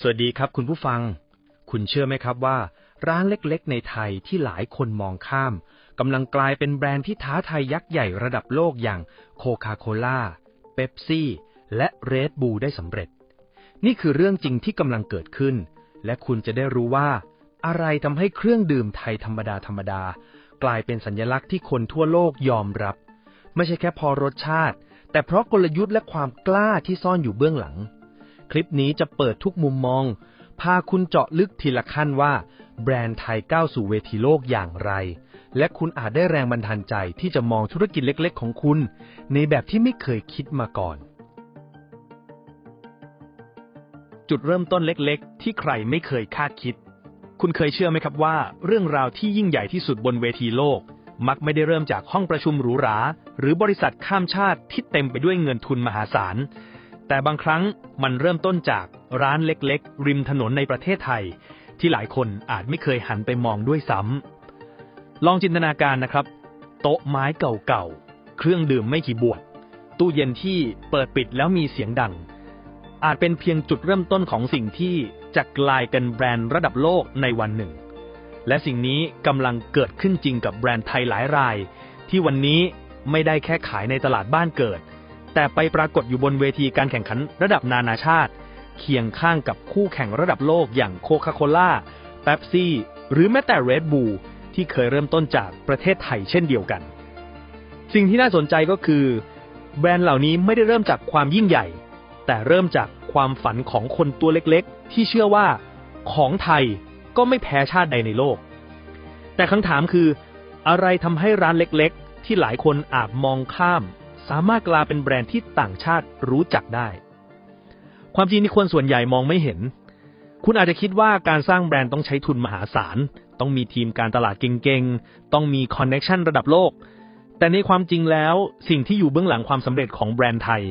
สวัสดีครับคุณผู้ฟัง คุณเชื่อไหมครับว่า ร้านเล็กๆ ในไทยที่หลายคนมองข้ามกำลังกลายเป็นแบรนด์ที่ท้าทายยักษ์ใหญ่ระดับโลกอย่างโคคาโคล่าเบปซี่และเรดบูได้สำเร็จ นี่คือเรื่องจริงที่กำลังเกิดขึ้น และคุณจะได้รู้ว่า อะไรทำให้เครื่องดื่มไทยธรรมดาธรรมดากลายเป็นสัญลักษณ์ที่คนทั่วโลกยอมรับ ไม่ใช่แค่พอรสชาติ แต่เพราะกลยุทธ์และความกล้าที่ซ่อนอยู่เบื้องหลัง คลิปนี้จะเปิดทุกมุมมอง พาคุณเจาะลึกทีละขั้นว่า แบรนด์ไทยก้าวสู่เวทีโลกอย่างไร และคุณอาจได้แรงบันดาลใจที่จะมองธุรกิจเล็กๆ ของคุณ ในแบบที่ไม่เคยคิดมาก่อน จุดเริ่มต้นเล็กๆ ที่ใครไม่เคยคาดคิด คุณเคยเชื่อไหมครับว่า เรื่องราวที่ยิ่งใหญ่ที่สุดบนเวทีโลก มักไม่ได้เริ่มจากห้องประชุมหรูหรา หรือบริษัทข้ามชาติที่เต็มไปด้วยเงินทุนมหาศาล แต่บางครั้งมันเริ่มต้นจากร้านเล็กๆ ริมถนนในประเทศไทย ที่หลายคนอาจไม่เคยหันไปมองด้วยซ้ำลองจินตนาการนะครับ โต๊ะไม้เก่าๆ เครื่องดื่มไม่กี่บวกตู้เย็นที่เปิดปิดแล้วมีเสียงดัง อาจเป็นเพียงจุดเริ่มต้นของสิ่งที่จะกลายเป็นแบรนด์ระดับโลกในวันหนึ่ง และสิ่งนี้กำลังเกิดขึ้นจริงกับแบรนด์ไทยหลายราย ที่วันนี้ไม่ได้แค่ขายในตลาดบ้านเกิด แต่ไปปรากฏอยู่บนเวทีการแข่งขันระดับนานาชาติ เคียงข้างกับคู่แข่งระดับโลกอย่างโคคาโคล่าเบปซี่ หรือแม้แต่เรดบูลที่เคยเริ่มต้นจากประเทศไทยเช่นเดียวกัน สิ่งที่น่าสนใจก็คือ แบรนด์เหล่านี้ไม่ได้เริ่มจากความยิ่งใหญ่ แต่เริ่มจากความฝันของคนตัวเล็กๆ ที่เชื่อว่าของไทยก็ไม่แพ้ชาติใดในโลก แต่คำถามคือ อะไรทำให้ร้านเล็กๆ ที่หลายคนอาจมองข้าม สามารถกลายเป็นแบรนด์ที่ต่างชาติรู้จักได้ ความจริงที่คนส่วนใหญ่มองไม่เห็น คุณอาจจะคิดว่าการสร้างแบรนด์ต้องใช้ทุนมหาศาล ต้องมีทีมการตลาดเก่งๆ ต้องมีคอนเน็ชันระดับโลก แต่ในความจริงแล้วสิ่งที่อยู่เบื้องหลังความสำเร็จของแบรนด์ไทย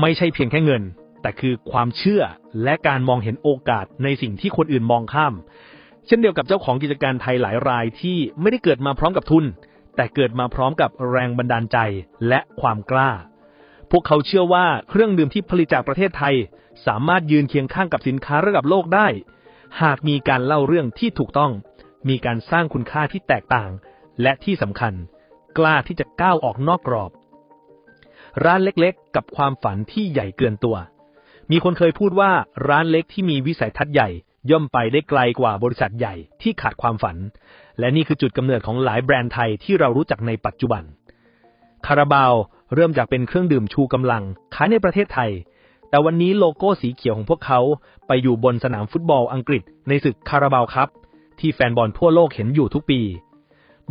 ไม่ใช่เพียงแค่เงิน แต่คือความเชื่อและการมองเห็นโอกาสในสิ่งที่คนอื่นมองข้าม เช่นเดียวกับเจ้าของกิจการไทยหลายรายที่ไม่ได้เกิดมาพร้อมกับทุน แต่เกิดมาพร้อมกับแรงบันดาลใจและความกล้า พวกเขาเชื่อว่าเครื่องดื่มที่ผลิตจากประเทศไทย สามารถยืนเคียงข้างกับสินค้าระดับโลกได้ หากมีการเล่าเรื่องที่ถูกต้อง มีการสร้างคุณค่าที่แตกต่าง และที่สำคัญ กล้าที่จะก้าวออกนอกกรอบ ร้านเล็กๆ กับความฝันที่ใหญ่เกินตัว มีคนเคยพูดว่าร้านเล็กที่มีวิสัยทัศน์ใหญ่ ย่อมไปได้ไกลกว่าบริษัทใหญ่ที่ขาดความฝัน และนี่คือจุดกำเนิดของหลายแบรนด์ไทยที่เรารู้จักในปัจจุบัน คาราบาวเริ่มจากเป็นเครื่องดื่มชูกำลังขายในประเทศไทย แต่วันนี้โลโก้สีเขียวของพวกเขาไปอยู่บนสนามฟุตบอลอังกฤษ ในศึกคาราบาวครับ ที่แฟนบอลทั่วโลกเห็นอยู่ทุกปี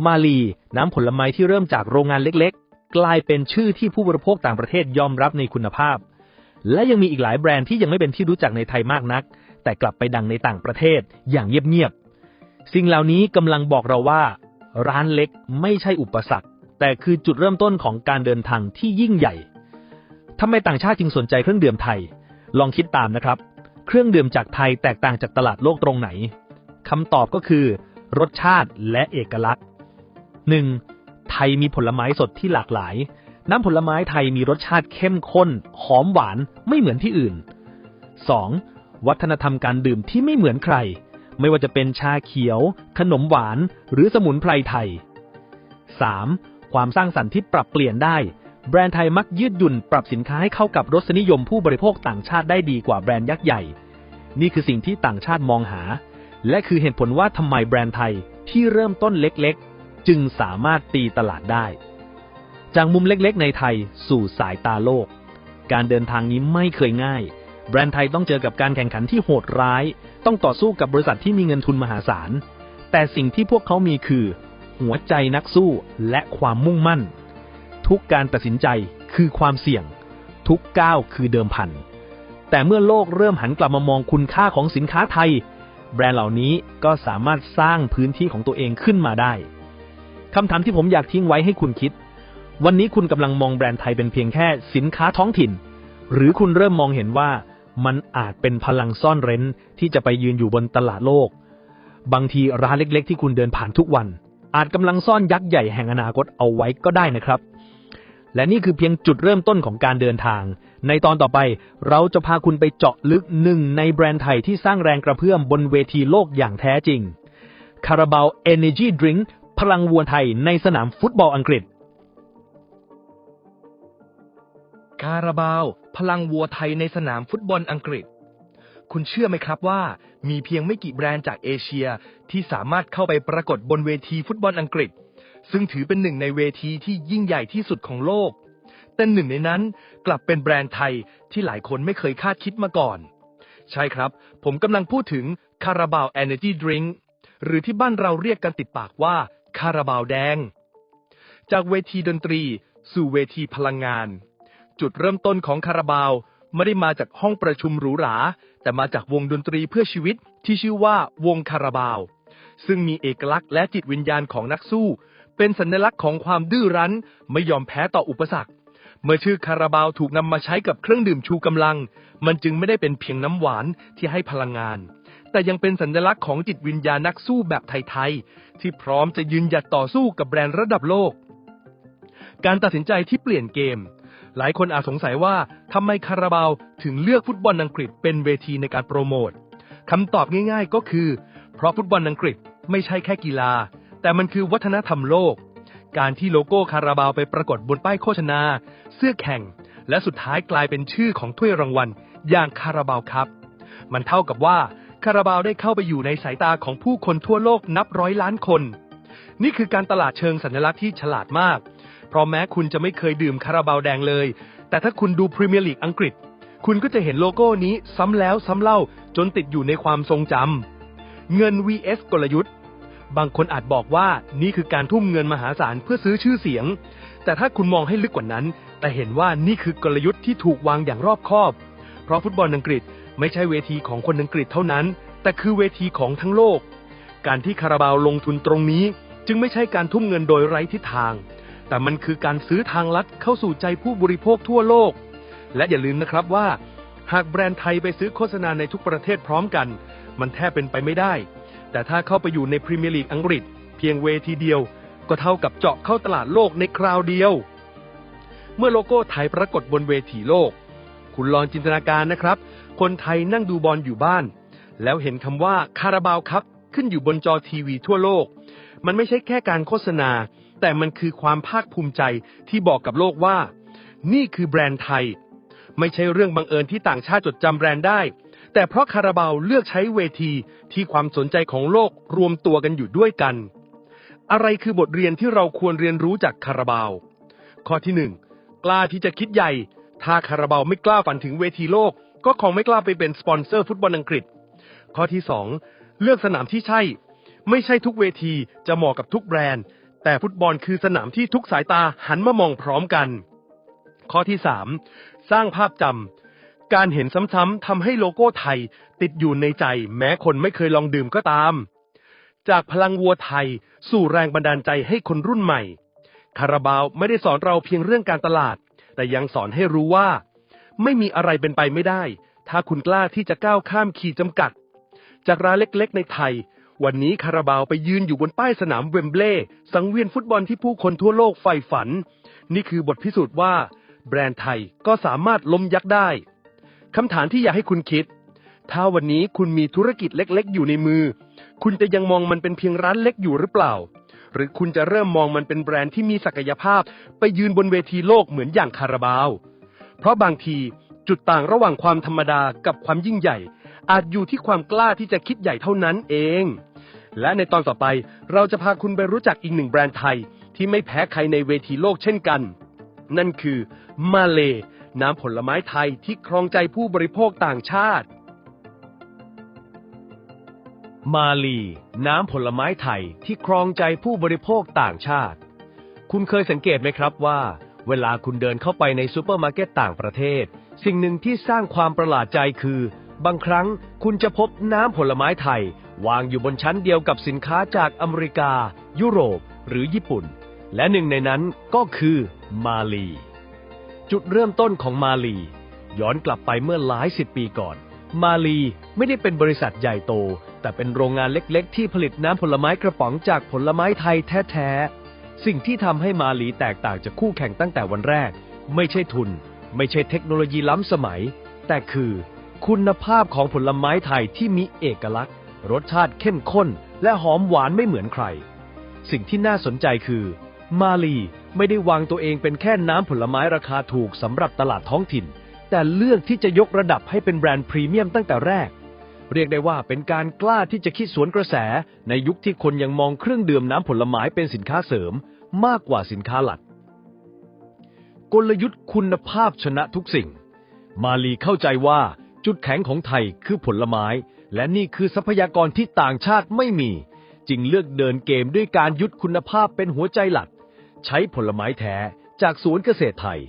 มาลีน้ำผลไม้ที่เริ่มจากโรงงานเล็กๆ กลายเป็นชื่อที่ผู้บริโภคต่างประเทศยอมรับในคุณภาพและยังมีอีกหลายแบรนด์ที่ยังไม่เป็นที่รู้จักในไทยมากนัก แต่กลับไปดังในต่างประเทศอย่างเงียบๆ สิ่งเหล่านี้กำลังบอกเราว่า ร้านเล็กไม่ใช่อุปสรรค แต่คือจุดเริ่มต้นของการเดินทางที่ยิ่งใหญ่ทำไมต่างชาติจึงสนใจเครื่องดื่มไทย ลองคิดตามนะครับ เครื่องดื่มจากไทยแตกต่างจากตลาดโลกตรงไหนคำตอบก็คือ รสชาติและเอกลักษณ์ 1. ไทยมีผลไม้สดที่หลากหลาย น้ำผลไม้ไทยมีรสชาติเข้มข้น หอมหวานไม่เหมือนที่อื่น 2. วัฒนธรรมการดื่มที่ไม่เหมือนใคร ไม่ว่าจะเป็นชาเขียว ขนมหวาน หรือสมุนไพรไทย 3. ความสร้างสรรค์ที่ปรับเปลี่ยนได้ แบรนด์ไทยมักยืดหยุ่นปรับสินค้าให้เข้ากับรสนิยมผู้บริโภคต่างชาติได้ดีกว่าแบรนด์ยักษ์ใหญ่ นี่คือสิ่งที่ต่างชาติมองหา และคือเหตุผลว่าทำไมแบรนด์ไทยที่เริ่มต้นเล็กๆ จึงสามารถตีตลาดได้ จากมุมเล็กๆ ในไทยสู่สายตาโลก การเดินทางนี้ไม่เคยง่าย แบรนด์ไทยต้องเจอกับการแข่งขันที่โหดร้าย ต้องต่อสู้กับบริษัทที่มีเงินทุนมหาศาล แต่สิ่งที่พวกเขามีคือ หัวใจนักสู้และความมุ่งมั่น ทุกการตัดสินใจคือความเสี่ยง ทุกก้าวคือเดิมพัน แต่เมื่อโลกเริ่มหันกลับมามองคุณค่าของสินค้าไทย แบรนด์เหล่านี้ก็สามารถสร้างพื้นที่ของตัวเองขึ้นมาได้คำถามที่ผมอยากทิ้งไว้ให้คุณคิด วันนี้คุณกำลังมองแบรนด์ไทยเป็นเพียงแค่สินค้าท้องถิ่น หรือคุณเริ่มมองเห็นว่า มันอาจเป็นพลังซ่อนเร้นที่จะไปยืนอยู่บนตลาดโลก บางทีร้านเล็ก ๆ ที่คุณเดินผ่านทุกวัน อาจกำลังซ่อนยักษ์ใหญ่แห่งอนาคตเอาไว้ก็ได้นะครับ และนี่คือเพียงจุดเริ่มต้นของการเดินทาง ในตอนต่อไปเราจะพาคุณไปเจาะลึกหนึ่งในแบรนด์ไทยที่สร้างแรงกระเพื่อมบนเวทีโลกอย่างแท้จริงคาราบาวเอเนจีดริงพลังวัวไทยในสนามฟุตบอลอังกฤษ คาราบาว พลังวัวไทยในสนามฟุตบอลอังกฤษ คุณเชื่อไหมครับว่า มีเพียงไม่กี่แบรนด์จากเอเชียที่สามารถเข้าไปปรากฏบนเวทีฟุตบอลอังกฤษ ซึ่งถือเป็นหนึ่งในเวทีที่ยิ่งใหญ่ที่สุดของโลก แต่หนึ่งในนั้นกลับเป็นแบรนด์ไทยที่หลายคนไม่เคยคาดคิดมาก่อน ใช่ครับ ผมกำลังพูดถึงคาราบาวเอเนจีดริงหรือที่บ้านเราเรียกกันติดปากว่าคาราบาวแดง จากเวทีดนตรี สู่เวทีพลังงาน จุดเริ่มต้นของคาราบาว ไม่ได้มาจากห้องประชุมหรูหรา แต่มาจากวงดนตรีเพื่อชีวิตที่ชื่อว่าวงคาราบาว ซึ่งมีเอกลักษณ์และจิตวิญญาณของนักสู้ เป็นสัญลักษณ์ของความดื้อรั้น ไม่ยอมแพ้ต่ออุปสรรค เมื่อชื่อคาราบาวถูกนำมาใช้กับเครื่องดื่มชูกำลัง มันจึงไม่ได้เป็นเพียงน้ำหวานที่ให้พลังงาน แต่ยังเป็นสัญลักษณ์ของจิตวิญญาณนักสู้แบบไทยๆที่พร้อมจะยืนหยัดต่อสู้กับแบรนด์ระดับโลกการตัดสินใจที่เปลี่ยนเกม หลายคนอาจสงสัยว่าทำไมคาราบาวถึงเลือกฟุตบอลอังกฤษเป็นเวทีในการโปรโมทคำตอบง่ายๆก็คือ เพราะฟุตบอลอังกฤษไม่ใช่แค่กีฬา แต่มันคือวัฒนธรรมโลก การที่โลโก้คาราบาวไปปรากฏบนป้ายโฆษณา เสื้อแข่ง และสุดท้ายกลายเป็นชื่อของถ้วยรางวัล อย่างคาราบาวครับ มันเท่ากับว่าคาราบาวได้เข้าไปอยู่ในสายตาของผู้คนทั่วโลกนับร้อยล้านคน นี่คือการตลาดเชิงสัญลักษณ์ที่ฉลาดมาก เพราะแม้คุณจะไม่เคยดื่มคาราบาวแดงเลย แต่ถ้าคุณดูพรีเมียร์ลีกอังกฤษ คุณก็จะเห็นโลโก้นี้ซ้ำแล้วซ้ำเล่าจนติดอยู่ในความทรงจำเงิน vs กลยุทธ์ บางคนอาจบอกว่านี่คือการทุ่มเงินมหาศาลเพื่อซื้อชื่อเสียง แต่ถ้าคุณมองให้ลึกกว่านั้น แต่เห็นว่านี่คือกลยุทธ์ที่ถูกวางอย่างรอบคอบ เพราะฟุตบอลอังกฤษไม่ใช่เวทีของคนอังกฤษเท่านั้น แต่คือเวทีของทั้งโลก การที่คาราบาวลงทุนตรงนี้ จึงไม่ใช่การทุ่มเงินโดยไร้ทิศทาง แต่มันคือการซื้อทางลัดเข้าสู่ใจผู้บริโภคทั่วโลก และอย่าลืมนะครับว่า หากแบรนด์ไทยไปซื้อโฆษณาในทุกประเทศพร้อมกัน มันแทบเป็นไปไม่ได้ แต่ถ้าเข้าไปอยู่ในพรีเมียร์ลีกอังกฤษ เพียงเวทีเดียว ก็เท่ากับเจาะเข้าตลาดโลกในคราวเดียว เมื่อโลโก้ไทยปรากฏบนเวทีโลก คุณลองจินตนาการนะครับ คนไทยนั่งดูบอลอยู่บ้าน แล้วเห็นคำว่าคาราบาวครับขึ้นอยู่บนจอทีวีทั่วโลก มันไม่ใช่แค่การโฆษณา แต่มันคือความภาคภูมิใจที่บอกกับโลกว่า นี่คือแบรนด์ไทย ไม่ใช่เรื่องบังเอิญที่ต่างชาติจดจำแบรนด์ได้ แต่เพราะคาราบาวเลือกใช้เวทีที่ความสนใจของโลกรวมตัวกันอยู่ด้วยกัน อะไรคือบทเรียนที่เราควรเรียนรู้จากคาราบาว ข้อที่หนึ่งกล้าที่จะคิดใหญ่ ถ้าคาราบาวไม่กล้าฝันถึงเวทีโลก ก็คงไม่กล้าไปเป็นสปอนเซอร์ฟุตบอลอังกฤษ ข้อที่สองเลือกสนามที่ใช่ ไม่ใช่ทุกเวทีจะเหมาะกับทุกแบรนด์ แต่ฟุตบอลคือสนามที่ทุกสายตาหันมามองพร้อมกัน ข้อที่สามสร้างภาพจำการเห็นซ้ำๆทำให้โลโก้ไทยติดอยู่ในใจ แม้คนไม่เคยลองดื่มก็ตาม จากพลังวัวไทยสู่แรงบันดาลใจให้คนรุ่นใหม่ คาราบาวไม่ได้สอนเราเพียงเรื่องการตลาด แต่ยังสอนให้รู้ว่า ไม่มีอะไรเป็นไปไม่ได้ ถ้าคุณกล้าที่จะก้าวข้ามขีดจำกัด จากร้านเล็กๆ ในไทย วันนี้คาราบาวไปยืนอยู่บนป้ายสนามเวมเบลย์สังเวียนฟุตบอลที่ผู้คนทั่วโลกใฝ่ฝัน นี่คือบทพิสูจน์ว่า แบรนด์ไทยก็สามารถล้มยักษ์ได้คำถามที่อยากให้คุณคิด ถ้าวันนี้คุณมีธุรกิจเล็ก ๆ อยู่ในมือ คุณจะยังมองมันเป็นเพียงร้านเล็กอยู่หรือเปล่า หรือคุณจะเริ่มมองมันเป็นแบรนด์ที่มีศักยภาพ ไปยืนบนเวทีโลกเหมือนอย่างคาราบาว เพราะบางทีจุดต่างระหว่างความธรรมดากับความยิ่งใหญ่ อาจอยู่ที่ความกล้าที่จะคิดใหญ่เท่านั้นเอง และในตอนต่อไปเราจะพาคุณไปรู้จักอีกหนึ่งแบรนด์ไทย ที่ไม่แพ้ใครในเวทีโลกเช่นกัน นั่นคือมาเล น้ำผลไม้ไทยที่ครองใจผู้บริโภคต่างชาติ มาลี น้ำผลไม้ไทยที่ครองใจผู้บริโภคต่างชาติ คุณเคยสังเกตไหมครับว่า เวลาคุณเดินเข้าไปในซูเปอร์มาร์เก็ตต่างประเทศ สิ่งหนึ่งที่สร้างความประหลาดใจคือ บางครั้งคุณจะพบน้ำผลไม้ไทย วางอยู่บนชั้นเดียวกับสินค้าจากอเมริกา ยุโรป หรือญี่ปุ่น และหนึ่งในนั้นก็คือมาลี จุดเริ่มต้นของมาลี ย้อนกลับไปเมื่อหลายสิบปีก่อน มาลีไม่ได้เป็นบริษัทใหญ่โต แต่เป็นโรงงานเล็กๆ ที่ผลิตน้ำผลไม้กระป๋องจากผลไม้ไทยแท้ๆ สิ่งที่ทำให้มาลีแตกต่างจากคู่แข่งตั้งแต่วันแรก ไม่ใช่ทุน ไม่ใช่เทคโนโลยีล้ำสมัย แต่คือ คุณภาพของผลไม้ไทยที่มีเอกลักษณ์ รสชาติเข้มข้นและหอมหวานไม่เหมือนใคร สิ่งที่น่าสนใจคือ มาลีไม่ได้วางตัวเองเป็นแค่น้ำผลไม้ราคาถูกสำหรับตลาดท้องถิ่น แต่เลือกที่จะยกระดับให้เป็นแบรนด์พรีเมียมตั้งแต่แรก เรียกได้ว่าเป็นการกล้าที่จะคิดสวนกระแส ในยุคที่คนยังมองเครื่องดื่มน้ำผลไม้เป็นสินค้าเสริม มากกว่าสินค้าหลัก กลยุทธ์คุณภาพชนะทุกสิ่ง มาลีเข้าใจว่า จุดแข็งของไทยคือผลไม้ และนี่คือทรัพยากรที่ต่างชาติไม่มี จึงเลือกเดินเกมด้วยการยุดคุณภาพเป็นหัวใจหลัก ใช้ผลไม้แท้จากสวนเกษตรไทย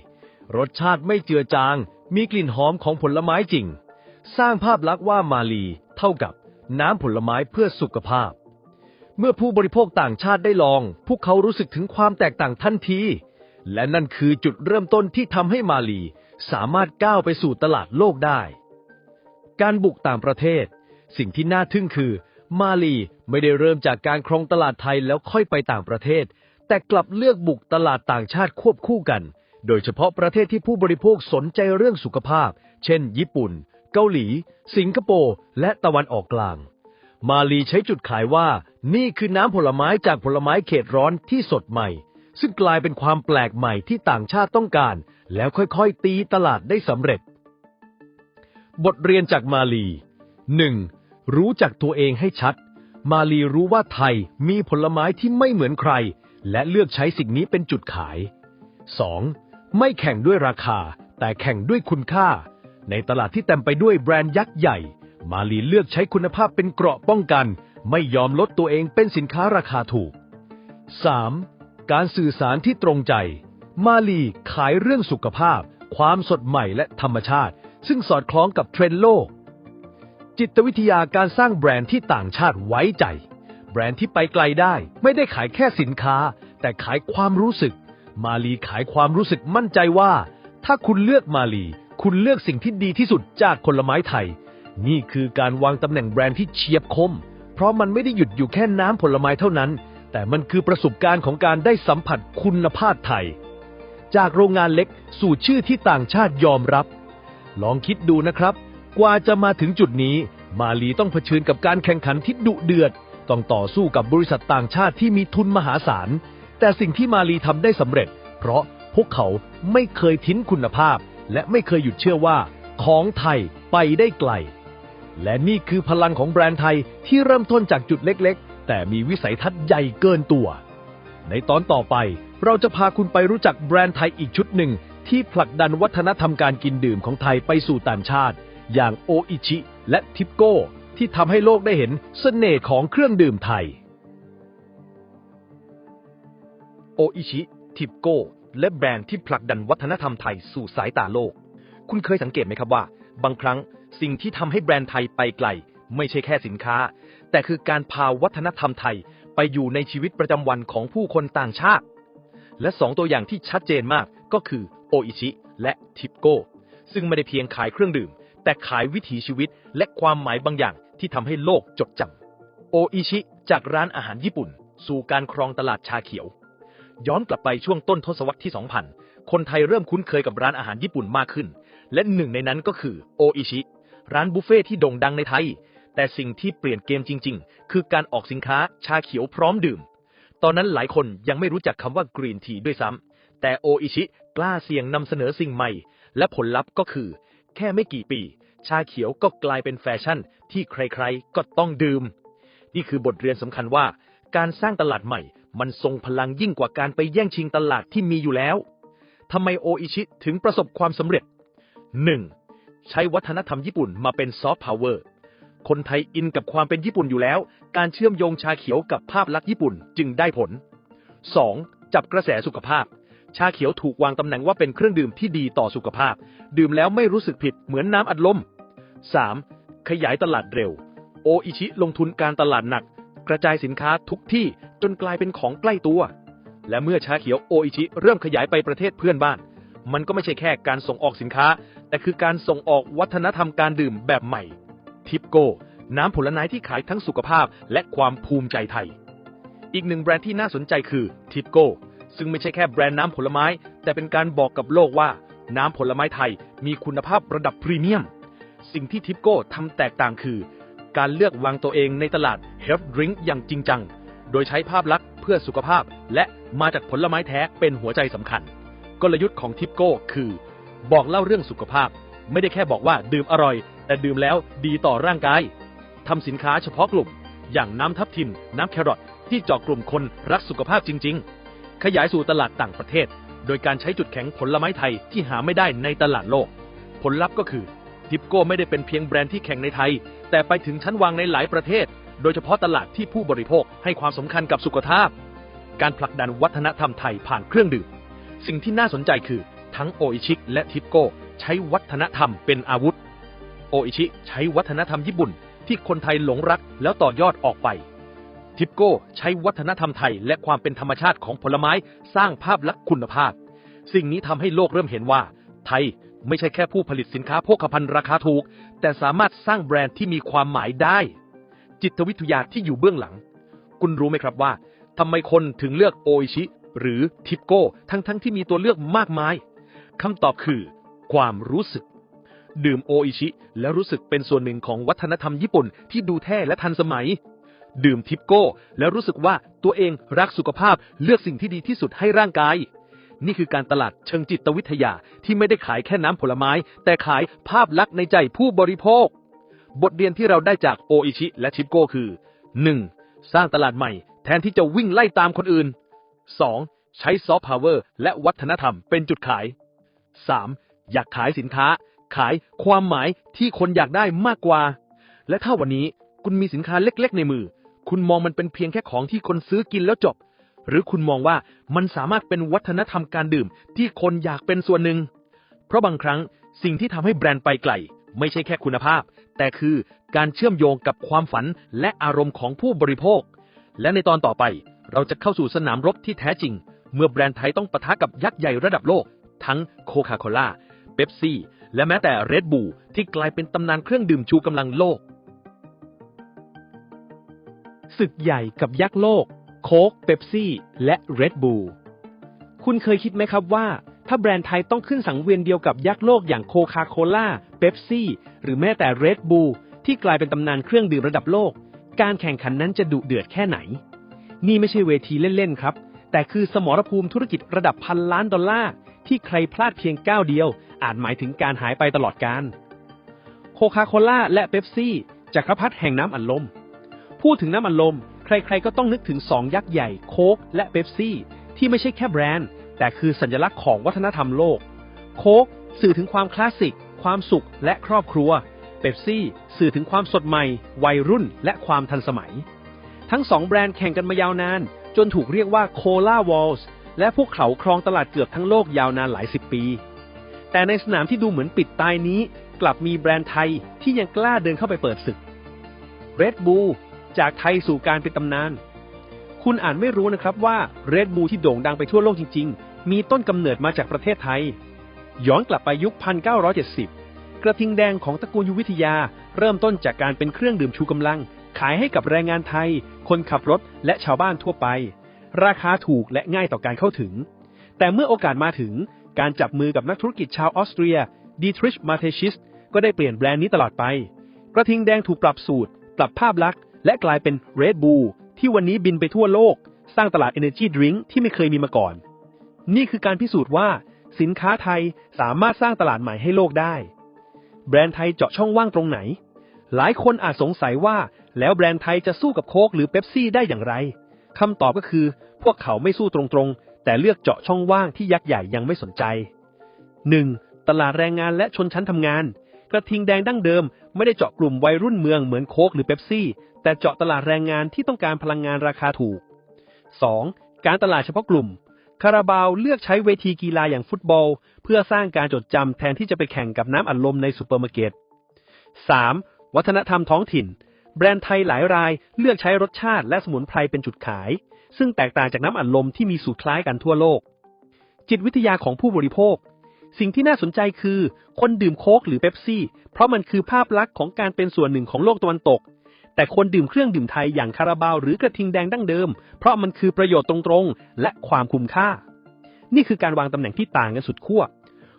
รสชาติไม่เจือจาง มีกลิ่นหอมของผลไม้จริง สร้างภาพลักษณ์ว่ามาลีเท่ากับน้ำผลไม้เพื่อสุขภาพ เมื่อผู้บริโภคต่างชาติได้ลอง พวกเขารู้สึกถึงความแตกต่างทันที และนั่นคือจุดเริ่มต้นที่ทำให้มาลีสามารถก้าวไปสู่ตลาดโลกได้ การบุกต่างประเทศ สิ่งที่น่าทึ่งคือ มาลีไม่ได้เริ่มจากการครองตลาดไทยแล้วค่อยไปต่างประเทศ แต่กลับเลือกบุกตลาดต่างชาติควบคู่กัน โดยเฉพาะประเทศที่ผู้บริโภคสนใจเรื่องสุขภาพ เช่น ญี่ปุ่น เกาหลี สิงคโปร์และตะวันออกกลาง มาลีใช้จุดขายว่า นี่คือน้ำผลไม้จากผลไม้เขตร้อนที่สดใหม่ ซึ่งกลายเป็นความแปลกใหม่ที่ต่างชาติต้องการ แล้วค่อยๆ ตีตลาดได้สำเร็จ บทเรียนจากมาลี 1. รู้จักตัวเองให้ชัด มาลีรู้ว่าไทยมีผลไม้ที่ไม่เหมือนใคร และเลือกใช้สิ่งนี้เป็นจุดขาย 2. ไม่แข่งด้วยราคา แต่แข่งด้วยคุณค่า ในตลาดที่เต็มไปด้วยแบรนด์ยักษ์ใหญ่ มาลีเลือกใช้คุณภาพเป็นเกราะป้องกัน ไม่ยอมลดตัวเองเป็นสินค้าราคาถูก 3. การสื่อสารที่ตรงใจ มาลีขายเรื่องสุขภาพ ความสดใหม่และธรรมชาติ ซึ่งสอดคล้องกับเทรนด์โลก จิตวิทยาการสร้างแบรนด์ที่ต่างชาติไว้ใจ แบรนด์ที่ไปไกลได้ ไม่ได้ขายแค่สินค้า แต่ขายความรู้สึก มาลีขายความรู้สึกมั่นใจว่า ถ้าคุณเลือกมาลี คุณเลือกสิ่งที่ดีที่สุดจากผลไม้ไทย นี่คือการวางตำแหน่งแบรนด์ที่เฉียบคม เพราะมันไม่ได้หยุดอยู่แค่น้ำผลไม้เท่านั้น แต่มันคือประสบการณ์ของการได้สัมผัสคุณภาพไทย จากโรงงานเล็กสู่ชื่อที่ต่างชาติยอมรับ ลองคิดดูนะครับ กว่าจะมาถึงจุดนี้ มาลีต้องเผชิญกับการแข่งขันที่ดุเดือด ต้องต่อสู้กับบริษัทต่างชาติที่มีทุนมหาศาล แต่สิ่งที่มาลีทำได้สำเร็จ เพราะพวกเขาไม่เคยทิ้งคุณภาพ และไม่เคยหยุดเชื่อว่า ของไทยไปได้ไกล และนี่คือพลังของแบรนด์ไทยที่เริ่มต้นจากจุดเล็กๆ แต่มีวิสัยทัศน์ใหญ่เกินตัว ในตอนต่อไปเราจะพาคุณไปรู้จักแบรนด์ไทยอีกชุดหนึ่ง ที่ผลักดันวัฒนธรรมการกินดื่มของไทยไปสู่ต่างชาติ อย่างโออิชิ และทิปโก้ ที่ทำให้โลกได้เห็นเสน่ห์ของเครื่องดื่มไทย โออิชิ ทิปโก้ และแบรนด์ที่ผลักดันวัฒนธรรมไทยสู่สายตาโลก คุณเคยสังเกตไหมครับว่า บางครั้งสิ่งที่ทำให้แบรนด์ไทยไปไกล ไม่ใช่แค่สินค้า แต่คือการพาวัฒนธรรมไทยไปอยู่ในชีวิตประจำวันของผู้คนต่างชาติ และสองตัวอย่างที่ชัดเจนมากก็คือ โออิชิ และทิปโก้ ซึ่งไม่ได้เพียงขายเครื่องดื่ม แต่ขายวิถีชีวิตและความหมายบางอย่างที่ทำให้โลกจดจำโออิชิ จากร้านอาหารญี่ปุ่น สู่การครองตลาดชาเขียว ย้อนกลับไปช่วงต้นทศวรรษที่ 2000 คนไทยเริ่มคุ้นเคยกับร้านอาหารญี่ปุ่นมากขึ้น และหนึ่งในนั้นก็คือโออิชิ ร้านบุฟเฟ่ที่โด่งดังในไทย แต่สิ่งที่เปลี่ยนเกมจริง ๆ คือการออกสินค้าชาเขียวพร้อมดื่ม ตอนนั้นหลายคนยังไม่รู้จักคำว่ากรีนทีด้วยซ้ำ แต่โออิชิกล้าเสี่ยงนำเสนอสิ่งใหม่ และผลลัพธ์ก็คือ แค่ไม่กี่ปี ชาเขียวก็กลายเป็นแฟชั่นที่ใครๆ ก็ต้องดื่ม นี่คือบทเรียนสำคัญว่า การสร้างตลาดใหม่ มันทรงพลังยิ่งกว่าการไปแย่งชิงตลาดที่มีอยู่แล้วทำไมโออิชิถึงประสบความสำเร็จ 1. ใช้วัฒนธรรมญี่ปุ่นมาเป็นซอฟต์พาวเวอร์คนไทยอินกับความเป็นญี่ปุ่นอยู่แล้ว การเชื่อมโยงชาเขียวกับภาพลักษณ์ญี่ปุ่นจึงได้ผล 2. จับกระแสสุขภาพ ชาเขียวถูกวางตำแหน่งว่าเป็นเครื่องดื่มที่ดีต่อสุขภาพ ดื่มแล้วไม่รู้สึกผิดเหมือนน้ำอัดลม 3. ขยายตลาดเร็ว โออิชิลงทุนการตลาดหนัก กระจายสินค้าทุกที่จนกลายเป็นของใกล้ตัว และเมื่อชาเขียวโออิชิเริ่มขยายไปประเทศเพื่อนบ้าน มันก็ไม่ใช่แค่การส่งออกสินค้า แต่คือการส่งออกวัฒนธรรมการดื่มแบบใหม่ ทิปโก้น้ำผลไม้ที่ขายทั้งสุขภาพและความภูมิใจไทย อีกหนึ่งแบรนด์ที่น่าสนใจคือทิปโก้ ซึ่งไม่ใช่แค่แบรนด์น้ำผลไม้ แต่เป็นการบอกกับโลกว่า น้ำผลไม้ไทยมีคุณภาพระดับพรีเมียม สิ่งที่ทิปโก้ทำแตกต่างคือ การเลือกวางตัวเองในตลาด Health Drink อย่างจริงจัง โดยใช้ภาพลักษณ์เพื่อสุขภาพ และมาจากผลไม้แท้เป็นหัวใจสำคัญ กลยุทธ์ของทิปโก้คือ บอกเล่าเรื่องสุขภาพ ไม่ได้แค่บอกว่าดื่มอร่อย แต่ดื่มแล้วดีต่อร่างกายทำสินค้าเฉพาะกลุ่ม อย่างน้ำทับทิม น้ำแครอทที่เจาะกลุ่มคนรักสุขภาพจริง ๆ ขยายสู่ตลาดต่างประเทศ โดยการใช้จุดแข็งผลไม้ไทยที่หาไม่ได้ในตลาดโลก ผลลัพธ์ก็คือทิปโก้ไม่ได้เป็นเพียงแบรนด์ที่แข่งในไทย แต่ไปถึงชั้นวางในหลายประเทศ โดยเฉพาะตลาดที่ผู้บริโภคให้ความสำคัญกับสุขภาพ การผลักดันวัฒนธรรมไทยผ่านเครื่องดื่ม สิ่งที่น่าสนใจคือทั้งโออิชิและทิปโก้ใช้วัฒนธรรมเป็นอาวุธ โออิชิใช้วัฒนธรรมญี่ปุ่นที่คนไทยหลงรักแล้วต่อยอดออกไป ทิปโก้ใช้วัฒนธรรมไทยและความเป็นธรรมชาติของผลไม้สร้างภาพลักษณ์คุณภาพ สิ่งนี้ทำให้โลกเริ่มเห็นว่า ไทยไม่ใช่แค่ผู้ผลิตสินค้าโภคภัณฑ์ราคาถูก แต่สามารถสร้างแบรนด์ที่มีความหมายได้ จิตวิทยาที่อยู่เบื้องหลัง คุณรู้ไหมครับว่าทำไมคนถึงเลือกโออิชิ หรือทิปโก้ทั้งๆที่มีตัวเลือกมากมายคำตอบคือ ความรู้สึก ดื่มโออิชิ แล้วรู้สึกเป็นส่วนหนึ่งของวัฒนธรรมญี่ปุ่นที่ดูแท้และทันสมัย ดื่มทิปโก้ แล้วรู้สึกว่าตัวเองรักสุขภาพเลือกสิ่งที่ดีที่สุดให้ร่างกาย นี่คือการตลาดเชิงจิตวิทยาที่ไม่ได้ขายแค่น้ำผลไม้ แต่ขายภาพลักษณ์ในใจผู้บริโภค บทเรียนที่เราได้จากโออิชิและทิปโก้คือ 1. สร้างตลาดใหม่ แทนที่จะวิ่งไล่ตามคนอื่น 2. ใช้ซอฟต์พาวเวอร์และวัฒนธรรมเป็นจุดขาย 3. อยากขายสินค้า ขายความหมายที่คนอยากได้มากกว่า และถ้าวันนี้คุณมีสินค้าเล็กๆ ในมือ คุณมองมันเป็นเพียงแค่ของที่คนซื้อกินแล้วจบ หรือคุณมองว่ามันสามารถเป็นวัฒนธรรมการดื่มที่คนอยากเป็นส่วนหนึ่ง เพราะบางครั้งสิ่งที่ทำให้แบรนด์ไปไกล ไม่ใช่แค่คุณภาพ แต่คือการเชื่อมโยงกับความฝันและอารมณ์ของผู้บริโภค และในตอนต่อไปเราจะเข้าสู่สนามรบที่แท้จริง เมื่อแบรนด์ไทยต้องปะทะกับยักษ์ใหญ่ระดับโลก ทั้งโคคาโคล่าเบปซี่และแม้แต่เรดบูที่กลายเป็นตำนานเครื่องดื่มชูกำลังโลก ศึกใหญ่กับยักษ์โลก โค้กเบปซี่ และเรดบูคุณเคยคิดไหมครับว่า ถ้าแบรนด์ไทยต้องขึ้นสังเวียนเดียวกับยักษ์โลกอย่างโคคาโคล่าเบปซี่ หรือแม้แต่เรดบูลที่กลายเป็นตำนานเครื่องดื่มระดับโลก การแข่งขันนั้นจะดุเดือดแค่ไหน นี่ไม่ใช่เวทีเล่นๆครับ แต่คือสมรภูมิธุรกิจระดับพันล้านดอลลาร์ที่ใครพลาดเพียงก้าวเดียว อาจหมายถึงการหายไปตลอดกาลโคคาโคล่าและเบปซี่จักรพรรดิแห่งน้ำอัดลม พูดถึงน้ำอัดลม ใครๆก็ต้องนึกถึงสองยักษ์ใหญ่โค้กและเบปซี่ ที่ไม่ใช่แค่แบรนด์ แต่คือสัญลักษณ์ของวัฒนธรรมโลก โค้กสื่อถึงความคลาสสิก ความสุขและครอบครัวเบปซี่ สื่อถึงความสดใหม่ วัยรุ่น และความทันสมัย ทั้งสองแบรนด์แข่งกันมายาวนาน จนถูกเรียกว่าโคลาวอลส์และพวกเขาครองตลาดเกือบทั้งโลกยาวนานหลายสิบปี แต่ในสนามที่ดูเหมือนปิดตายนี้ กลับมีแบรนด์ไทยที่ยังกล้าเดินเข้าไปเปิดศึก Red Bull จากไทยสู่การเป็นตำนาน คุณอ่านไม่รู้นะครับว่า Red Bull ที่โด่งดังไปทั่วโลกจริง ๆ มีต้นกำเนิดมาจากประเทศไทย ย้อนกลับไปยุค 1970 กระทิงแดงของตระกูลยุวิทยา เริ่มต้นจากการเป็นเครื่องดื่มชูกำลัง ขายให้กับแรงงานไทย คนขับรถและชาวบ้านทั่วไป ราคาถูกและง่ายต่อการเข้าถึง แต่เมื่อโอกาสมาถึงการจับมือกับนักธุรกิจชาวออสเตรียดีทริชมาเทชิสก็ได้เปลี่ยนแบรนด์นี้ตลอดไป กระทิงแดงถูกปรับสูตร ปรับภาพลักษณ์ และกลายเป็น Red Bull ที่วันนี้บินไปทั่วโลก สร้างตลาด Energy Drink ที่ไม่เคยมีมาก่อน นี่คือการพิสูจน์ว่าสินค้าไทยสามารถสร้างตลาดใหม่ให้โลกได้ แบรนด์ไทยเจาะช่องว่างตรงไหน หลายคนอาจสงสัยว่าแล้วแบรนด์ไทยจะสู้กับโค้กหรือเป๊ปซี่ได้อย่างไรคำตอบก็คือ พวกเขาไม่สู้ตรงๆ แต่เลือกเจาะช่องว่างที่ยักษ์ใหญ่ยังไม่สนใจ 1. ตลาดแรงงานและชนชั้นทำงาน กระทิงแดงดั้งเดิมไม่ได้เจาะกลุ่มวัยรุ่นเมืองเหมือนโค้กหรือเป๊ปซี่ แต่เจาะตลาดแรงงานที่ต้องการพลังงานราคาถูก 2. การตลาดเฉพาะกลุ่ม คาราบาวเลือกใช้เวทีกีฬาอย่างฟุตบอล เพื่อสร้างการจดจำแทนที่จะไปแข่งกับน้ำอัดลมในซูเปอร์มาร์เก็ต 3. วัฒนธรรมท้องถิ่น แบรนด์ไทยหลายรายเลือกใช้รสชาติและสมุนไพรเป็นจุดขาย ซึ่งแตกต่างจากน้ำอัดลมที่มีสูตรคล้ายกันทั่วโลก จิตวิทยาของผู้บริโภค สิ่งที่น่าสนใจคือ คนดื่มโค้กหรือเป๊ปซี่ เพราะมันคือภาพลักษณ์ของการเป็นส่วนหนึ่งของโลกตะวันตก แต่คนดื่มเครื่องดื่มไทยอย่างคาราบาวหรือกระทิงแดงดั้งเดิม เพราะมันคือประโยชน์ตรงๆ และความคุ้มค่า นี่คือการวางตำแหน่งที่ต่างกันสุดขั้ว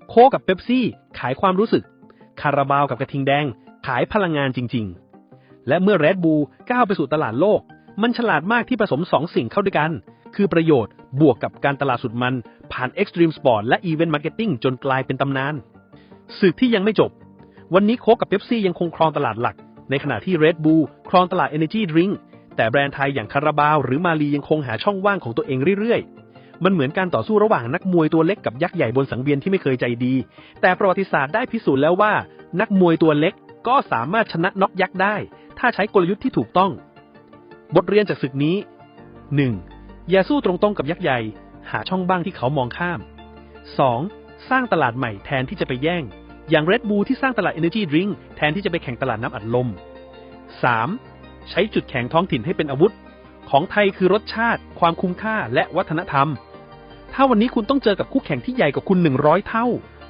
โคกับเป๊ปซี่ ขายความรู้สึก คาราบาวกับกระทิงแดง ขายพลังงานจริง ๆ และเมื่อ Red Bull ก้าวไปสู่ตลาดโลก มันฉลาดมากที่ผสมสองสิ่งเข้าด้วยกัน คือประโยชน์บวกกับการตลาดสุดมันผ่าน Extreme Sport และ Event Marketing จนกลายเป็นตำนานศึกที่ยังไม่จบ วันนี้โคกกับเป๊ปซี่ยังคงครองตลาดหลัก ในขณะที่ Red Bull ครองตลาด Energy Drink แต่แบรนด์ไทยอย่างคาราบาวหรือมาลียังคงหาช่องว่างของตัวเองเรื่อยๆ มันเหมือนการต่อสู้ระหว่างนักมวยตัวเล็กกับยักษ์ใหญ่บนสังเวียนที่ไม่เคยใจดี แต่ประวัติศาสตร์ได้พิสูจน์แล้วว่า นักมวยตัวเล็กก็สามารถชนะน็อกยักษ์ได้ ถ้าใช้กลยุทธ์ที่ถูกต้อง บทเรียนจากศึกนี้ 1. อย่าสู้ตรงๆกับยักษ์ใหญ่ หาช่องบ้างที่เขามองข้าม 2. สร้างตลาดใหม่แทนที่จะไปแย่ง อย่าง Red Bull ที่สร้างตลาด Energy Drink แทนที่จะไปแข่งตลาดน้ำอัดลม 3. ใช้จุดแข็งท้องถิ่นให้เป็นอาวุธ ของไทยคือรสชาติ ความคุ้มค่าและวัฒนธรรม ถ้าวันนี้คุณต้องเจอกับคู่แข่งที่ใหญ่กว่าคุณ 100 เท่า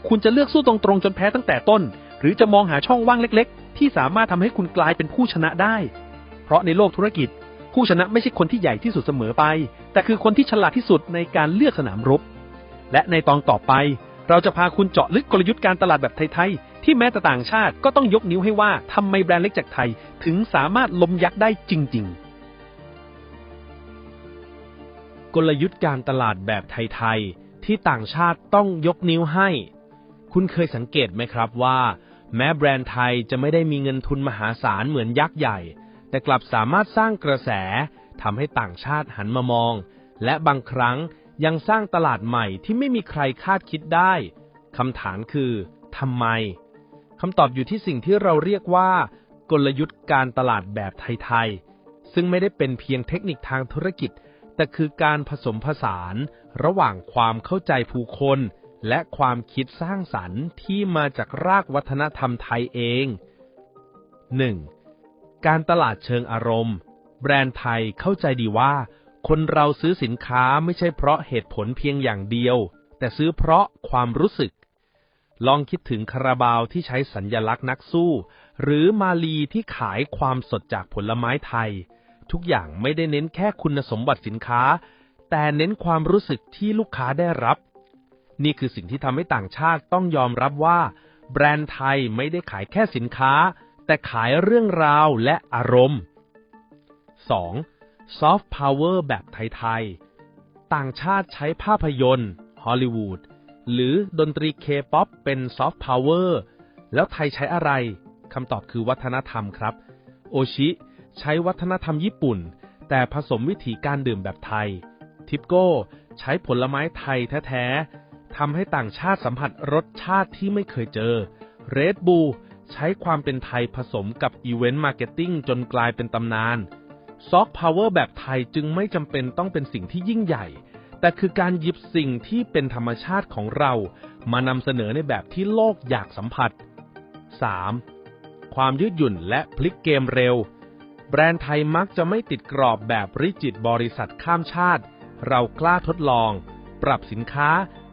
คุณจะเลือกสู้ตรงๆจนแพ้ตั้งแต่ต้น หรือจะมองหาช่องว่างเล็ก ๆ ที่สามารถทำให้คุณกลายเป็นผู้ชนะได้ เพราะในโลกธุรกิจ ผู้ชนะไม่ใช่คนที่ใหญ่ที่สุดเสมอไป แต่คือคนที่ฉลาดที่สุดในการเลือกสนามรบ และในตอนต่อไป เราจะพาคุณเจาะลึกกลยุทธ์การตลาดแบบไทยๆ ที่แม้แต่ต่างชาติก็ต้องยกนิ้วให้ว่าทำไมแบรนด์เล็กจากไทย ถึงสามารถล้มยักษ์ได้จริง ๆ กลยุทธ์การตลาดแบบไทยๆ ที่ต่างชาติต้องยกนิ้วให้ คุณเคยสังเกตไหมครับว่า แม้แบรนด์ไทยจะไม่ได้มีเงินทุนมหาศาลเหมือนยักษ์ใหญ่ แต่กลับสามารถสร้างกระแสทำให้ต่างชาติหันมามอง และบางครั้ง ยังสร้างตลาดใหม่ที่ไม่มีใครคาดคิดได้ คำถามคือทำไม คำตอบอยู่ที่สิ่งที่เราเรียกว่า กลยุทธ์การตลาดแบบไทยๆ ซึ่งไม่ได้เป็นเพียงเทคนิคทางธุรกิจ แต่คือการผสมผสาน ระหว่างความเข้าใจผู้คน และความคิดสร้างสรรค์ที่มาจากรากวัฒนธรรมไทยเอง 1. การตลาดเชิงอารมณ์ แบรนด์ไทยเข้าใจดีว่า คนเราซื้อสินค้าไม่ใช่เพราะเหตุผลเพียงอย่างเดียว แต่ซื้อเพราะความรู้สึก ลองคิดถึงคาราบาวที่ใช้สัญญลักษณ์นักสู้ หรือมาลีที่ขายความสดจากผลไม้ไทย ทุกอย่างไม่ได้เน้นแค่คุณสมบัติสินค้า แต่เน้นความรู้สึกที่ลูกค้าได้รับ นี่คือสิ่งที่ทำให้ต่างชาติต้องยอมรับว่า แบรนด์ไทยไม่ได้ขายแค่สินค้า แต่ขายเรื่องราวและอารมณ์ 2. ซอฟต์พาวเวอร์แบบไทย ๆ ต่างชาติใช้ภาพยนตร์ฮอลลีวูดหรือดนตรีเคป๊อปเป็นซอฟต์พาวเวอร์แล้วไทยใช้อะไรคำตอบคือวัฒนธรรมครับ โอชิ ใช้วัฒนธรรมญี่ปุ่น แต่ผสมวิธีการดื่มแบบไทย ทิปโก้ ใช้ผลไม้ไทยแท้ๆทำให้ต่างชาติสัมผัสรสชาติที่ไม่เคยเจอเรดบูใช้ความเป็นไทยผสมกับอีเวนต์มาร์เก็ตติ้งจนกลายเป็นตำนาน ซอฟต์พาวเวอร์แบบไทยจึงไม่จำเป็นต้องเป็นสิ่งที่ยิ่งใหญ่ แต่คือการหยิบสิ่งที่เป็นธรรมชาติของเรา มานำเสนอในแบบที่โลกอยากสัมผัส 3. ความยืดหยุ่นและพลิกเกมเร็ว แบรนด์ไทยมักจะไม่ติดกรอบแบบริจิตบริษัทข้ามชาติ เรากล้าทดลอง ปรับสินค้า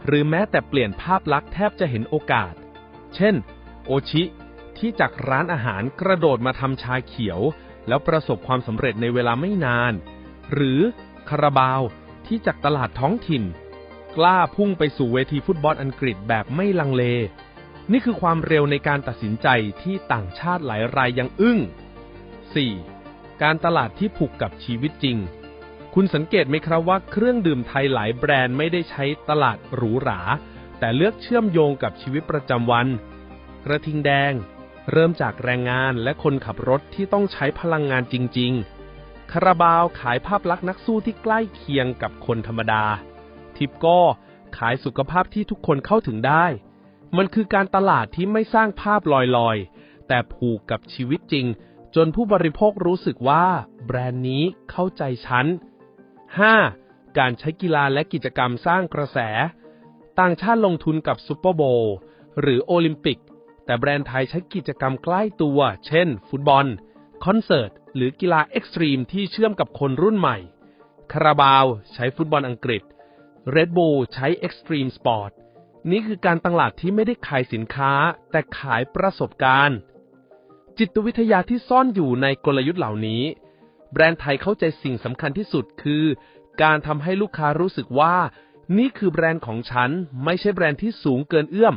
หรือแม้แต่เปลี่ยนภาพลักษณ์แทบจะเห็นโอกาส เช่น โอชิ ที่จากร้านอาหารกระโดดมาทำชาเขียว แล้วประสบความสำเร็จในเวลาไม่นาน หรือคาราบาวที่จากตลาดท้องถิ่น กล้าพุ่งไปสู่เวทีฟุตบอลอังกฤษแบบไม่ลังเล นี่คือความเร็วในการตัดสินใจที่ต่างชาติหลายรายยังอึ้ง 4. การตลาดที่ผูกกับชีวิตจริง คุณสังเกตไหมครับว่าเครื่องดื่มไทยหลายแบรนด์ไม่ได้ใช้ตลาดหรูหรา แต่เลือกเชื่อมโยงกับชีวิตประจำวัน กระทิงแดง เริ่มจากแรงงานและคนขับรถที่ต้องใช้พลังงานจริง ๆ คาราบาวขายภาพลักษณ์นักสู้ที่ใกล้เคียงกับคนธรรมดา ทิปโก้ขายสุขภาพที่ทุกคนเข้าถึงได้ มันคือการตลาดที่ไม่สร้างภาพลอยๆ แต่ผูกกับชีวิตจริง จนผู้บริโภครู้สึกว่า แบรนด์นี้เข้าใจฉัน 5. การใช้กีฬาและกิจกรรมสร้างกระแส ต่างชาติลงทุนกับซูเปอร์โบว์หรือโอลิมปิก แต่แบรนด์ไทยใช้กิจกรรมใกล้ตัว เช่น ฟุตบอล คอนเสิร์ต หรือกีฬาเอ็กซ์ตรีมที่เชื่อมกับคนรุ่นใหม่ คาราบาว ใช้ฟุตบอลอังกฤษ เรดบูใช้เอ็กซ์ตรีมสปอร์ต นี่คือการตลาดที่ไม่ได้ขายสินค้า แต่ขายประสบการณ์ จิตวิทยาที่ซ่อนอยู่ในกลยุทธ์เหล่านี้ แบรนด์ไทยเข้าใจสิ่งสำคัญที่สุดคือ การทำให้ลูกค้ารู้สึกว่า นี่คือแบรนด์ของฉัน ไม่ใช่แบรนด์ที่สูงเกินเอื้อม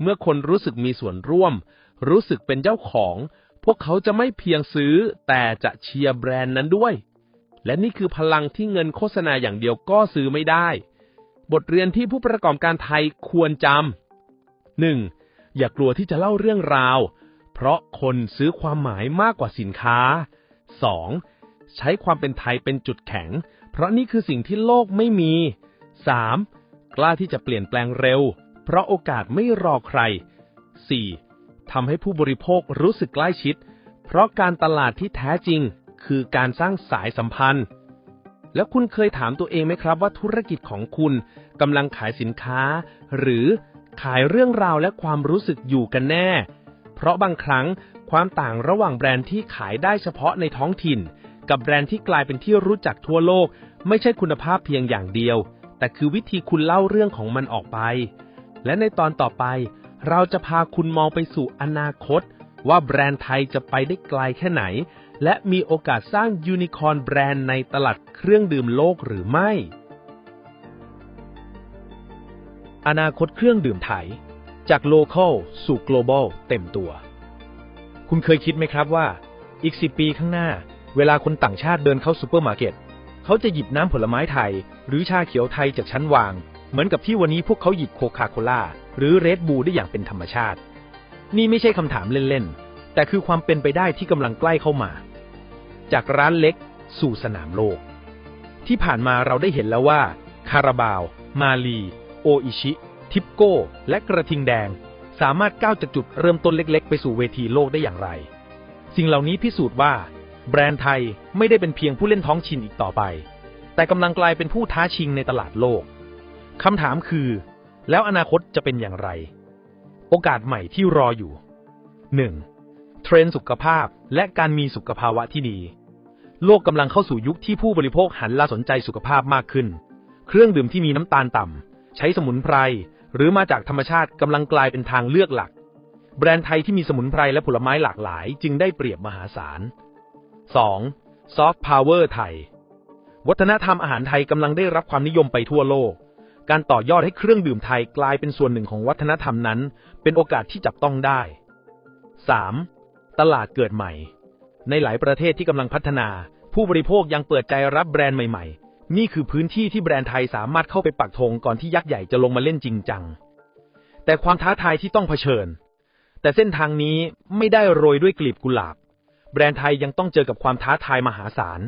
เมื่อคนรู้สึกมีส่วนร่วม รู้สึกเป็นเจ้าของ พวกเขาจะไม่เพียงซื้อ แต่จะเชียร์แบรนด์นั้นด้วย และนี่คือพลังที่เงินโฆษณาอย่างเดียวก็ซื้อไม่ได้ บทเรียนที่ผู้ประกอบการไทยควรจำ 1. อย่ากลัวที่จะเล่าเรื่องราว เพราะคนซื้อความหมายมากกว่าสินค้า 2. ใช้ความเป็นไทยเป็นจุดแข็ง เพราะนี่คือสิ่งที่โลกไม่มี 3. กล้าที่จะเปลี่ยนแปลงเร็ว เพราะโอกาสไม่รอใคร 4. ทำให้ผู้บริโภครู้สึกใกล้ชิด เพราะการตลาดที่แท้จริง คือการสร้างสายสัมพันธ์ แล้วคุณเคยถามตัวเองไหมครับว่าธุรกิจของคุณกำลังขายสินค้า หรือขายเรื่องราวและความรู้สึกอยู่กันแน่ เพราะบางครั้งความต่างระหว่างแบรนด์ที่ขายได้เฉพาะในท้องถิ่น กับแบรนด์ที่กลายเป็นที่รู้จักทั่วโลก ไม่ใช่คุณภาพเพียงอย่างเดียว แต่คือวิธีคุณเล่าเรื่องของมันออกไป และในตอนต่อไป เราจะพาคุณมองไปสู่อนาคต ว่าแบรนด์ไทยจะไปได้ไกลแค่ไหน และมีโอกาสสร้างยูนิคอร์นแบรนด์ในตลาดเครื่องดื่มโลกหรือไม่ อนาคตเครื่องดื่มไทย จากโลคอลสู่ global เต็มตัว คุณเคยคิดไหมครับว่า อีกสิปีข้างหน้า เวลาคนต่างชาติเดินเข้าซูเปอร์มาร์เก็ต เขาจะหยิบน้ำผลไม้ไทย หรือชาเขียวไทยจากชั้นวาง เหมือนกับที่วันนี้พวกเขาหยิบโคคาโคล่าหรือเรดบูได้อย่างเป็นธรรมชาติ นี่ไม่ใช่คำถามเล่นๆ แต่คือความเป็นไปได้ที่กำลังใกล้เข้ามา จากร้านเล็กสู่สนามโลก ที่ผ่านมาเราได้เห็นแล้วว่า คาราบาว มาลี โออิชิ ทิปโก้ และกระทิงแดง สามารถก้าวจากจุดเริ่มต้นเล็ก ๆ ไปสู่เวทีโลกได้อย่างไร สิ่งเหล่านี้พิสูจน์ว่า แบรนด์ไทยไม่ได้เป็นเพียงผู้เล่นท้องถิ่นอีกต่อไป แต่กำลังกลายเป็นผู้ท้าชิงในตลาดโลก คำถามคือ แล้วอนาคตจะเป็นอย่างไร โอกาสใหม่ที่รออยู่ 1. เทรนด์สุขภาพและการมีสุขภาวะที่ดี โลกกำลังเข้าสู่ยุคที่ผู้บริโภคหันมาสนใจสุขภาพมากขึ้น เครื่องดื่มที่มีน้ำตาลต่ำ ใช้สมุนไพร หรือมาจากธรรมชาติกำลังกลายเป็นทางเลือกหลัก แบรนด์ไทยที่มีสมุนไพรและผลไม้หลากหลาย จึงได้เปรียบมหาศาล 2. ซอฟต์พาวเวอร์ไทย วัฒนธรรมอาหารไทยกำลังได้รับความนิยมไปทั่วโลก การต่อยอดให้เครื่องดื่มไทยกลายเป็นส่วนหนึ่งของวัฒนธรรมนั้น เป็นโอกาสที่จับต้องได้ 3. ตลาดเกิดใหม่ ในหลายประเทศที่กำลังพัฒนา ผู้บริโภคยังเปิดใจรับแบรนด์ใหม่ ๆ นี่คือพื้นที่ที่แบรนด์ไทยสามารถเข้าไปปักธงก่อนที่ยักษ์ใหญ่จะลงมาเล่นจริงจัง แต่ความท้าทายที่ต้องเผชิญ แต่เส้นทางนี้ไม่ได้โรยด้วยกลีบกุหลาบ แบรนด์ไทยยังต้องเจอกับความท้าทายมหาศาล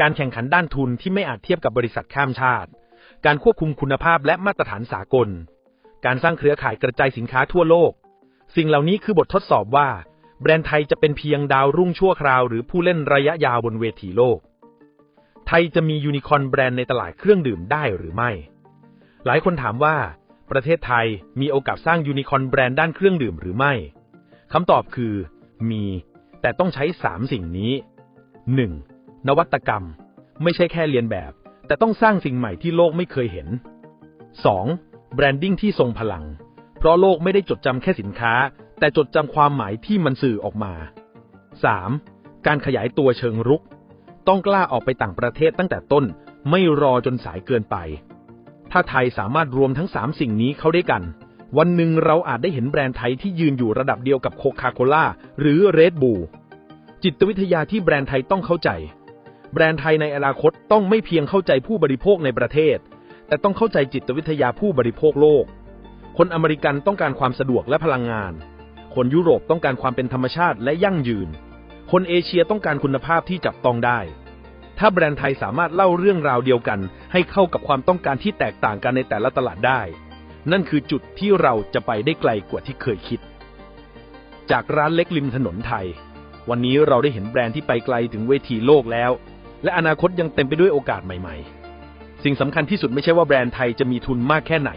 การแข่งขันด้านทุนที่ไม่อาจเทียบกับบริษัทข้ามชาติ การควบคุมคุณภาพและมาตรฐานสากล การสร้างเครือข่ายกระจายสินค้าทั่วโลก สิ่งเหล่านี้คือบททดสอบว่า แบรนด์ไทยจะเป็นเพียงดาวรุ่งชั่วคราวหรือผู้เล่นระยะยาวบนเวทีโลก ไทยจะมียูนิคอร์นแบรนด์ในตลาดเครื่องดื่มได้หรือไม่ หลายคนถามว่า ประเทศไทยมีโอกาสสร้างยูนิคอร์นแบรนด์ด้านเครื่องดื่มหรือไม่คำตอบคือ มี แต่ต้องใช้สามสิ่งนี้ 1. นวัตกรรม ไม่ใช่แค่เรียนแบบ แต่ต้องสร้างสิ่งใหม่ที่โลกไม่เคยเห็น 2. แบรนดิ้งที่ทรงพลัง เพราะโลกไม่ได้จดจำแค่สินค้า แต่จดจำความหมายที่มันสื่อออกมา 3. การขยายตัวเชิงรุก ต้องกล้าออกไปต่างประเทศตั้งแต่ต้น ไม่รอจนสายเกินไป ถ้าไทยสามารถรวมทั้ง 3 สิ่งนี้เข้าด้วยกัน วันหนึ่งเราอาจได้เห็นแบรนด์ไทยที่ยืนอยู่ระดับเดียวกับโคคาโคล่าหรือเรดบูจิตวิทยาที่แบรนด์ไทยต้องเข้าใจ แบรนด์ไทยในอนาคตต้องไม่เพียงเข้าใจผู้บริโภคในประเทศ แต่ต้องเข้าใจจิตวิทยาผู้บริโภคโลก คนอเมริกันต้องการความสะดวกและพลังงาน คนยุโรปต้องการความเป็นธรรมชาติและยั่งยืน คนเอเชียต้องการคุณภาพที่จับต้องได้ ถ้าแบรนด์ไทยสามารถเล่าเรื่องราวเดียวกัน ให้เข้ากับความต้องการที่แตกต่างกันในแต่ละตลาดได้ นั่นคือจุดที่เราจะไปได้ไกลกว่าที่เคยคิด จากร้านเล็กริมถนนไทย วันนี้เราได้เห็นแบรนด์ที่ไปไกลถึงเวทีโลกแล้ว และอนาคตยังเต็มไปด้วยโอกาสใหม่ ๆ สิ่งสำคัญที่สุดไม่ใช่ว่าแบรนด์ไทยจะมีทุนมากแค่ไหน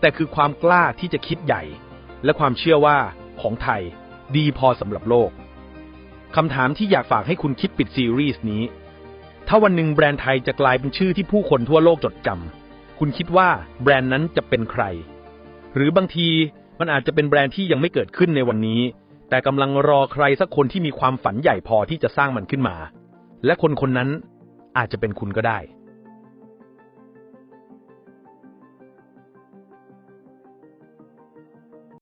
แต่คือความกล้าที่จะคิดใหญ่ และความเชื่อว่าของไทยดีพอสำหรับโลกคำถามที่อยากฝากให้คุณคิดปิดซีรีส์นี้ ถ้าวันหนึ่งแบรนด์ไทยจะกลายเป็นชื่อที่ผู้คนทั่วโลกจดจำคุณคิดว่าแบรนด์นั้นจะเป็นใคร หรือบางทีมันอาจจะเป็นแบรนด์ที่ยังไม่เกิดขึ้นในวันนี้ แต่กำลังรอใครสักคนที่มีความฝันใหญ่พอที่จะสร้างมันขึ้นมา และคนคนนั้นอาจจะเป็นคุณก็ได้